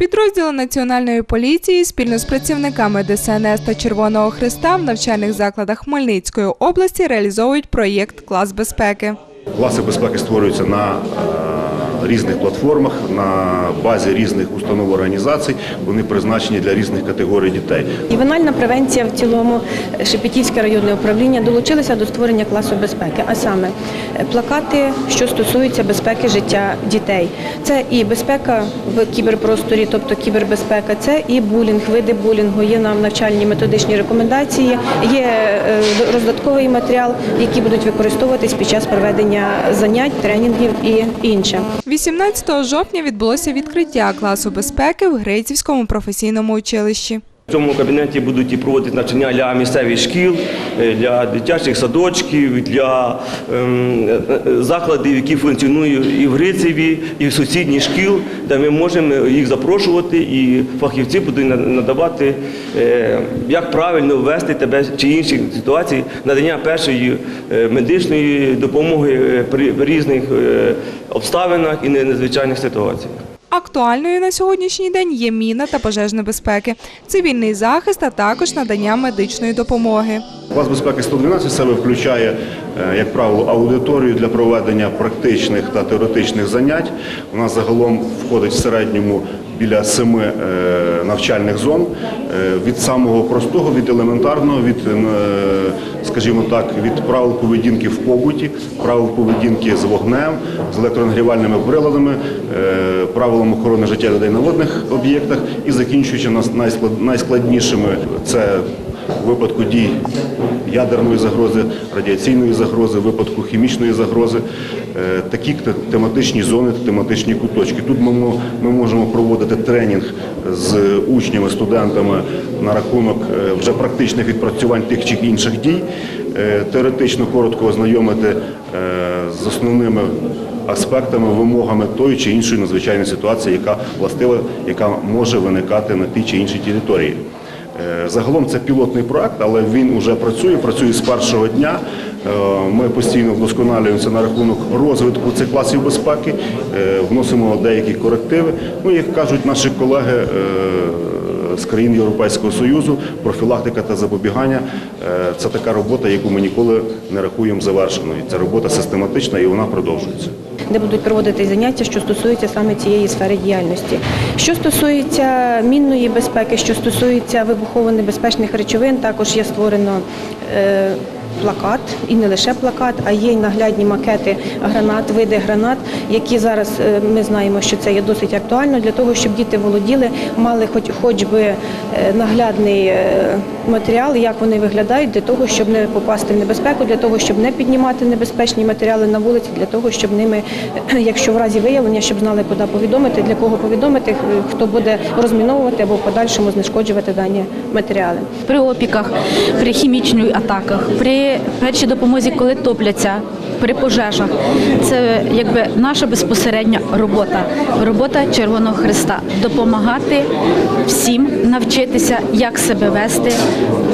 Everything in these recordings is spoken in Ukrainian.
Підрозділи Національної поліції спільно з працівниками ДСНС та Червоного Христа в навчальних закладах Хмельницької області реалізовують проєкт Клас безпеки. Класи безпеки створюються на е, різних платформах, на базі різних установ організацій. Вони призначені для різних категорій дітей. Ювенальна превенція в цілому Шепетівське районне управління долучилися до створення класу безпеки, а саме е, плакати, що стосуються безпеки життя дітей. Це і безпека в кіберпросторі, тобто кібербезпека, це і булінг, види булінгу. Є нам навчальні методичні рекомендації, є е, роздатковий матеріал, який будуть використовуватись під час проведення занять, тренінгів і інше. 18 жовтня відбулося відкриття класу безпеки в Грицівському професійному училищі. В цьому кабінеті будуть і проводити навчання для місцевих шкіл, е, для дитячих садочків, для ем, е, е, закладів, які функціонують і в Грицеві, і в сусідніх шкіл, де ми можемо їх запрошувати, і фахівці будуть надавати, як правильно ввести тебе чи інші ситуації, надання першої медичної допомоги при різних обставинах і незвичайних ситуаціях. Актуальною на сьогоднішній день є міна та пожежна безпеки, цивільний захист, а також надання медичної допомоги. Клас безпеки 112 в себе включає, е, як правило, аудиторію для проведення практичних та теоретичних занять. У нас загалом входить в середньому біля семи е, навчальних зон. Е, Від самого простого, від елементарного, від, скажімо так, від правил поведінки в побуті, правил поведінки з вогнем, з електронагрівальними приладами, правилам охорони життя людей на водних об'єктах і закінчуючи нас найскладнішими це у випадку дій ядерної загрози, радіаційної загрози, в випадку хімічної загрози, е, такі тематичні зони, тематичні куточки. Тут ми, можемо проводити тренінг з учнями, студентами на рахунок е, вже практичних відпрацювань тих чи інших дій, е, теоретично коротко ознайомити з основними аспектами, вимогами тої чи іншої надзвичайної ситуації, яка властива, яка може виникати на тій чи іншій території. Е, Загалом це пілотний проект, але він вже працює, працює з першого дня. Е, Ми постійно вдосконалюємося на рахунок розвитку цих класів безпеки, е, вносимо деякі корективи. Ну, як кажуть наші колеги з країн Європейського Союзу, профілактика та запобігання е, це така робота, яку ми ніколи не рахуємо завершеною. Це робота систематична і вона продовжується. де будуть проводити заняття, що стосується саме цієї сфери діяльності. Що стосується мінної безпеки, що стосується вибухово-небезпечних речовин, також є створено. Плакат і не лише плакат, а є й наглядні макети гранат, види гранат, які зараз е, ми знаємо, що це є досить актуально для того, щоб діти володіли, мали хоч хоч би е, наглядний е, матеріал, як вони виглядають, для того, щоб не попасти в небезпеку, для того, щоб не піднімати небезпечні матеріали на вулиці, для того, щоб ними, якщо в разі виявлення, щоб знали, куди повідомити, для кого повідомити, хто буде розміновувати або в подальшому знешкоджувати дані матеріали. при опіках, при хімічних атаках, при першій допомозі, коли топляться, при пожежах. Це якби наша безпосередня робота, робота Червоного Христа допомагати всім навчитися, як себе вести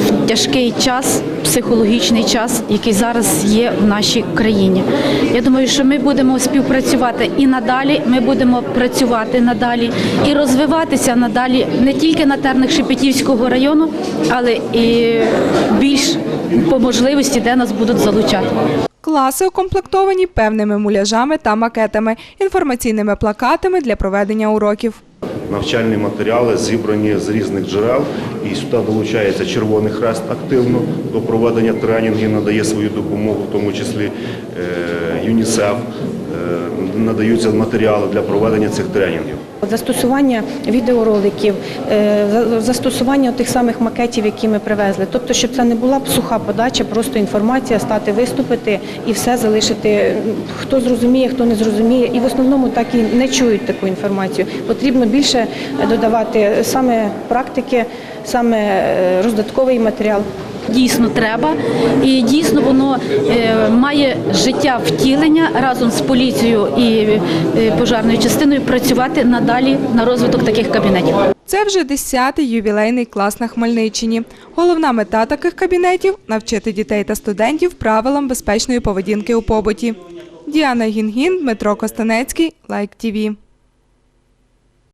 в тяжкий час, психологічний час, який зараз є в нашій країні. Я думаю, що ми будемо співпрацювати і надалі. Ми будемо працювати надалі і розвиватися надалі не тільки на тернах Шепетівського району, але і більш по можливості, де нас будуть залучати. Класи укомплектовані певними муляжами та макетами, інформаційними плакатами для проведення уроків. Навчальні матеріали зібрані з різних джерел, і сюди долучається Червоний Хрест активно до проведення тренінгів, надає свою допомогу, в тому числі е, ЮНІСЕФ, надаються матеріали для проведення цих тренінгів. Застосування відеороликів, е, застосування тих самих макетів, які ми привезли. Тобто, щоб це не була суха подача, просто інформація, стати виступити і все залишити. Хто зрозуміє, хто не зрозуміє. І в основному так і не чують таку інформацію. Потрібно більше додавати саме практики, саме е, роздатковий матеріал. Дійсно треба, і дійсно воно е, має життя втілення разом з поліцією і е, пожарною частиною працювати надалі на розвиток таких кабінетів. Це вже 10-й ювілейний клас на Хмельниччині. Головна мета таких кабінетів навчити дітей та студентів правилам безпечної поведінки у побуті. Діана Гінгін, Дмитро Костанецький, Лайк ТІВІ.